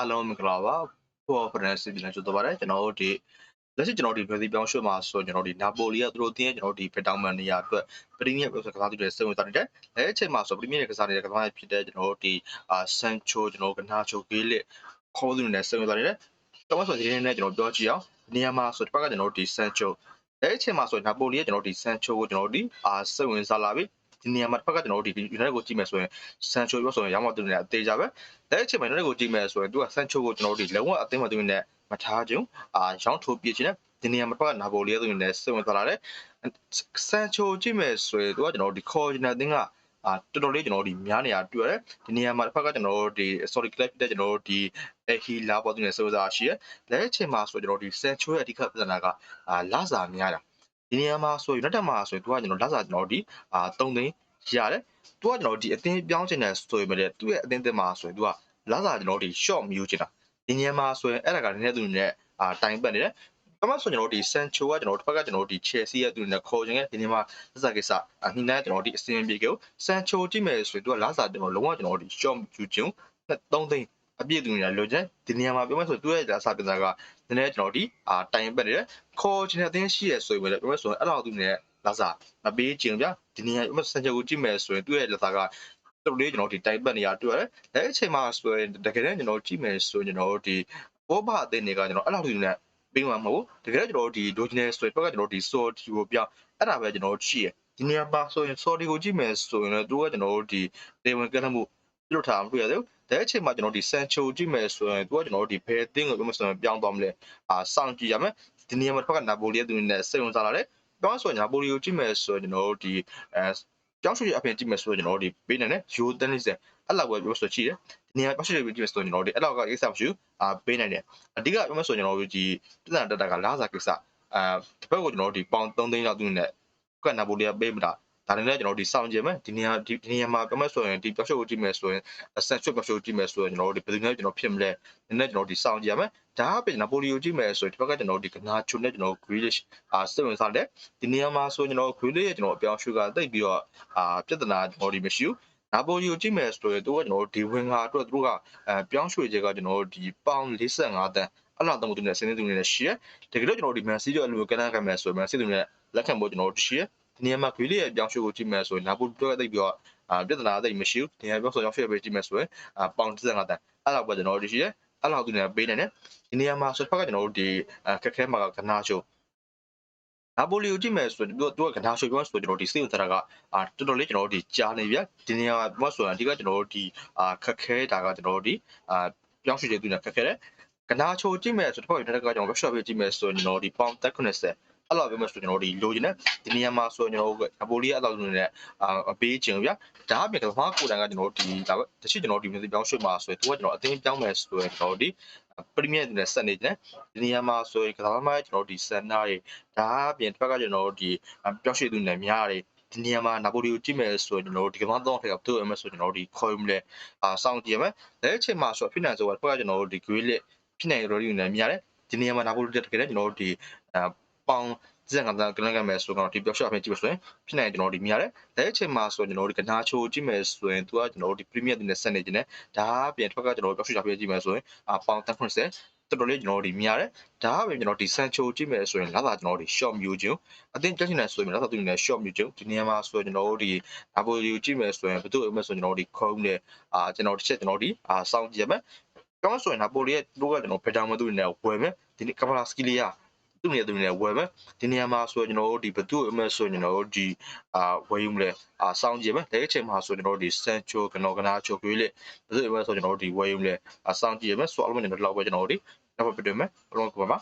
အားလုံးမင်္ဂလာပါဘောဖရန်စီပြန်ကြိုတော့ပါတယ်ကျွန်တော်တို့ဒီလက်ရှိကျွန်တော်ဒီဘယ်စီပြောင်းရွှေ့မှာဆိုကျွန်တော်ဒီနာပိုလီကသူတို့တင်းကျွန်တော်ဒီဖက်တောင်မန်နေရာအတွက်ပရီးမီးယားကစားသူတွေစိတ်ဝင်စားနေတယ်အဲအချိန်မှာဆိုပရီးမီးယားကစားနေတဲ့ကစားရဖြစ်တဲ့ကျွန်တော်တို့ဒီအာဆန်ချိုကျွန်တော်ကနာချိုဂေးလစ်ခေါ်သူတွေနဲ့စိတ်ဝင်စားနေတယ်ကျွန်တော်ဆိုဒီနေ့နဲ့ကျွန်တော်ပြောကြည့်အောင်နေရာမှာဆိုဒီဘက်ကကျွန်တော်တို့ဒီဆန်ချိုအဲအချိန်မှာဆိုနာပိုလီကကျွန်တော်ဒီဆန်ချိုကိုကျွန်တော်ဒီအာစိတ်ဝင်စားလာပြီ ဒီနေရာမှာတစ်ဖက်ကကျွန်တော်တို့ဒီ United ကိုကြည့်မယ်ဆိုရင်ဆန်ချိုပြောဆိုရင်ရောင်းမသူနေအသေးကြပဲလက်အချိန်မှာ United ကိုကြည့်မယ်ဆိုရင်သူကဆန်ချိုကိုကျွန်တော်တို့ဒီလုံးဝအသိမသွင်းနဲ့မထားကြုံအာရောင်းထိုးပြချင်တဲ့ဒီနေရာမှာတစ်ဖက်ကနာပိုလီရဲ့သူနေနဲ့စိတ်ဝင်စားလာတယ်ဆန်ချိုကြည့်မယ်ဆိုရင်သူကကျွန်တော်တို့ဒီ coordinator အသင်းကအာတော်တော်လေးကျွန်တော်တို့ဒီများနေရတွေ့ရတယ်ဒီနေရာမှာတစ်ဖက်ကကျွန်တော်တို့ဒီ sorry club တဲ့ကျွန်တော်တို့ဒီအဟီလာပေါ်သူနေစိုးစားရှိရလက်အချိန်မှာဆိုကျွန်တော်တို့ဒီဆန်ချိုရဲ့အဓိကပြဿနာကအာလာစာများတာ ဒီနေရာမှာဆို United မှာဆိုရင်သူကကျွန်တော်လာစာကျွန်တော်တို့ဒီအာ3သိန်းရတယ်သူကကျွန်တော်ဒီအတင်းပြောင်းချင်တယ်ဆိုရင်ပဲသူ့ရဲ့အတင်းတင်မှာဆိုရင်သူကလာစာကျွန်တော်ဒီ short မျိုးချင်တာဒီနေရာမှာဆိုရင်အဲ့ဒါကလည်းနည်းနည်းသူနဲ့အာတိုင်ပတ်နေတယ်ဘာမှဆိုကျွန်တော်ဒီဆန်ချိုကကျွန်တော်တစ်ဖက်ကကျွန်တော်ဒီ Chelsea ရဲ့သူနဲ့ခေါ်ချင်တဲ့ဒီနေ့မှာလက်စားကိစ္စအဟိနိုင်ကျွန်တော်ဒီအစင်ပြေကိုဆန်ချိုကြည့်မယ်ဆိုရင်သူကလာစာကျွန်တော်လုံးဝကျွန်တော်ဒီ short ယူချင်3သိန်း အပြည့်သူနဲ့လိုချင်ဒီနေရာမှာပြောမှဆိုသူ့ရဲ့လာစာပြဿနာကနည်းနည်းကျွန်တော်ဒီအာတိုင်ပတ်နေတယ်ခေါ်ချင်တဲ့အသင်းရှိရဆိုရင်ပဲပြောမှဆိုရင်အဲ့လောက်သူနဲ့လာစာမပေးချင်ဗျာဒီနေရာမှာဆန်ချိုကိုကြည့်မယ်ဆိုရင်သူ့ရဲ့လာစာကတော်လေးကျွန်တော်ဒီတိုင်ပတ်နေရတွေ့ရတယ်။အဲအချိန်မှာဆိုရင်တကယ်တမ်းကျွန်တော်ကြည့်မယ်ဆိုရင်ကျွန်တော်ဒီဘောဘာအသင်းတွေကကျွန်တော်အဲ့လောက်သူနဲ့ပေးမှာမဟုတ်တကယ်ကျွန်တော်ဒီ dogener ဆိုရင်ဘက်ကကျွန်တော်ဒီ sorty ကိုပြောင်းအဲ့ဒါပဲကျွန်တော်ကြည့်ရဒီနေရာမှာဆိုရင် sorty ကိုကြည့်မယ်ဆိုရင်လည်းသူကကျွန်တော်ဒီတေဝင်ကမ်းမှု ပြုတ်ထားမှတွေ့ရတယ်တဲ့အချိန်မှာကျွန်တော်ဒီ sancho ကြည့်မယ်ဆိုရင်သူကကျွန်တော်ဒီဘယ်အသင်းကိုပြောမှဆိုရင်ပြောင်းသွားမလဲအာစောင့်ကြည့်ရမယ်ဒီနေရာမှာတစ်ဖက်ကနာပိုလီရဲ့သူနဲ့စိတ်ဝင်စားလာတယ်ပြောင်းဆိုရင်နာပိုလီကိုကြည့်မယ်ဆိုရင်ကျွန်တော်ဒီအဲကြောင်းရွှေအပြင်ကြည့်မယ်ဆိုရင်ကျွန်တော်ဒီပေးနေတယ်ယူတန်လေးစအဲ့လောက်ပဲပြောဆိုကြည့်တယ်ဒီနေရာကြောင်းရွှေကြည့်မယ်ဆိုရင်ကျွန်တော်ဒီအဲ့လောက်ကကိစ္စမရှိဘူးအာပေးနိုင်တယ်အဓိကပြောမယ်ဆိုရင်ကျွန်တော်တို့ဒီပြည်နယ်တက်တာကလာစာကိစ္စအာဒီဘက်ကိုကျွန်တော်တို့ဒီပေါင်3သိန်းလောက်သူနဲ့ကနာပိုလီကပေးမတာ ဒါနဲ့ကျွန်တော်ဒီစောင့်ကြည့်မယ်ဒီနေရာဒီနေရာမှာပြောမယ်ဆိုရင်ဒီပြောင်းရွှေကိုကြည့်မယ်ဆိုရင်ဆက်ချွတ်ပြောင်းရွှေကိုကြည့်မယ်ဆိုရင်ကျွန်တော်တို့ဒီဘယ်သူနဲ့ကျွန်တော်ဖြစ်မလဲနည်းနည်းကျွန်တော်ဒီစောင့်ကြည့်ရမယ်ဒါအပြင်နာပိုလီကိုကြည့်မယ်ဆိုရင်ဒီဘက်ကကျွန်တော်ဒီကနာချုံနဲ့ကျွန်တော် Grealish အာစိတ်ဝင်စားတယ်ဒီနေရာမှာဆိုကျွန်တော် Grealish ရဲ့ကျွန်တော်အပြောင်းရွှေကတိတ်ပြီးတော့အာပြဿနာကျွန်တော်ဒီမရှိဘူးနာပိုလီကိုကြည့်မယ်ဆိုရင်သူကကျွန်တော်ဒီဝင်ဟာအတွက်သူတို့ကအဲပြောင်းရွှေချက်ကကျွန်တော်ဒီပေါင်45တန်းအဲ့လောက်တော့သူနဲ့စင်းနေသူနဲ့ရှိရတကယ်လို့ကျွန်တော်ဒီ Man City ရဲ့အလိုကနန်းခံမယ်ဆိုရင် Man City နဲ့လက်ခံဖို့ကျွန်တော်တို့ရှိရ ဒီနေရာမှာ Grealish ရဲ့ပြောင်းရွှေကိုကြည့်မယ်ဆိုရင်နာပိုလီတော့တိတ်ပြီးတော့အာပြဿနာတိတ်မရှိဘူးဒီနေရာပြောဆိုပြောင်းရွှေပဲကြည့်မယ်ဆိုရင်အာပေါင်45တန်းအဲ့လောက်ပဲကျွန်တော်တို့ရှိရအဲ့လောက်သူနဲ့ပေးနိုင်တယ်ဒီနေရာမှာဆိုဖက်ကကျွန်တော်တို့ဒီအခက်ခဲမှာကနာချိုနာပိုလီကိုကြည့်မယ်ဆိုရင်သူကသူကကနာချိုပြောဆိုကျွန်တော်ဒီစိတ်ဝင်စားတာကအာတော်တော်လေးကျွန်တော်တို့ဒီကြားနေဗျဒီနေရာမှာဆိုရင်အဓိကကျွန်တော်တို့ဒီအာခက်ခဲတာကကျွန်တော်တို့ဒီအာပြောင်းရွှေ့တဲ့သူနဲ့ခက်ခဲတယ်ကနာချိုကြည့်မယ်ဆိုတော့ဒီဘက်ကကျွန်တော် workshop ပဲကြည့်မယ်ဆိုရင်ကျွန်တော်ဒီ pound 190 အဲ့လိုပြောမှဆိုကျွန်တော်ဒီလိုချင်တယ်ဒီနေရာမှာဆိုကျွန်တော်တို့နာပိုလီအဲ့လိုနဲ့အာအပေးချင်ဗျာဒါအပြင်ကမ္ဘာကိုတန်ကကျွန်တော်ဒီဒါပဲတချို့ကျွန်တော်ဒီမျိုးပြောင်းရွှေ့မှာဆိုရင်သူကကျွန်တော်အသိပြောင်းမယ်ဆိုရင်ကျွန်တော်ဒီပရီးမီးယားနဲ့ဆက်နေတယ်ဒီနေရာမှာဆိုရင်ကစားသမားကျွန်တော်ဒီဆန်နာတွေဒါအပြင်တစ်ဖက်ကကျွန်တော်ဒီပြောင်းရွှေ့သူနဲ့များတယ်ဒီနေရာမှာနာပိုလီကိုကြည့်မယ်ဆိုရင်ကျွန်တော်ဒီကမ္ဘာတော့ထက်ကသူ့အမဆိုကျွန်တော်ဒီခေါ်မလဲအာစောင့်ကြည့်ရမယ်လက်အချိန်မှာဆိုဖြစ်နိုင်ဆိုတော့တစ်ဖက်ကကျွန်တော်ဒီ grade လက်ဖြစ်နိုင်ရော်ဒီနဲ့များတယ်ဒီနေရာမှာနာပိုလီတက်တကယ်ကျွန်တော်ဒီအာ ပေါင်စံကတည်းကကလန်ကမယ်ဆိုတော့ဒီပြောက်ရှော့အပြင်ကြည့်မယ်ဆိုရင်ဖြစ်နိုင်ကျွန်တော်ဒီမြရတယ်။လက်အချိန်မှာဆိုကျွန်တော်ဒီကနာချိုကြည့်မယ်ဆိုရင်သူကကျွန်တော်ဒီ Premier တင်နဲ့ဆက်နေခြင်းနဲ့ဒါအပြင်ထွက်ကကျွန်တော်ပြောက်ရှေ့အပြင်ကြည့်မယ်ဆိုရင်အပေါင်190တော်တော်လေးကျွန်တော်ဒီမြရတယ်။ဒါအပြင်ကျွန်တော်ဒီ Sancho ကြည့်မယ်ဆိုရင်လာတာကျွန်တော်ဒီ short မျိုးချင်းအတင်းတက်ချင်တယ်ဆိုရင်လာတာသူနဲ့ short မျိုးချင်းဒီနေရာမှာဆိုကျွန်တော်ဒီ Napoli ကိုကြည့်မယ်ဆိုရင်ဘယ်သူ့အမဆိုကျွန်တော်ဒီ Chrome နဲ့အာကျွန်တော်တစ်ချက်ကျွန်တော်ဒီအာစောင့်ကြည့်ရမယ်။ကောင်းဆိုရင် Napoli ရဲ့တို့ကကျွန်တော်ဖက်တာမသူနဲ့ဝယ်မယ်ဒီနေ့ Kvaratskhelia သူ့နေရာသူ့နေရာဝယ်မယ်ဒီနေရာမှာဆိုကျွန်တော်တို့ဒီဘသူ့အမဆိုကျွန်တော်တို့ဒီအာဝယ်ယူမလဲအာစောင့်ကြည့်မယ်လက်အချိန်မှာဆိုကျွန်တော်တို့ဒီစန်ချိုကနော်ကနာချိုကွေးလေဘသူ့အမဆိုကျွန်တော်တို့ဒီဝယ်ယူမလဲအာစောင့်ကြည့်ရမယ်ဆိုအလုံးကျွန်တော်တို့လောက်ပဲကျွန်တော်တို့ဒီနောက်ပဲပြတယ်မယ်ဘလုံးကပါ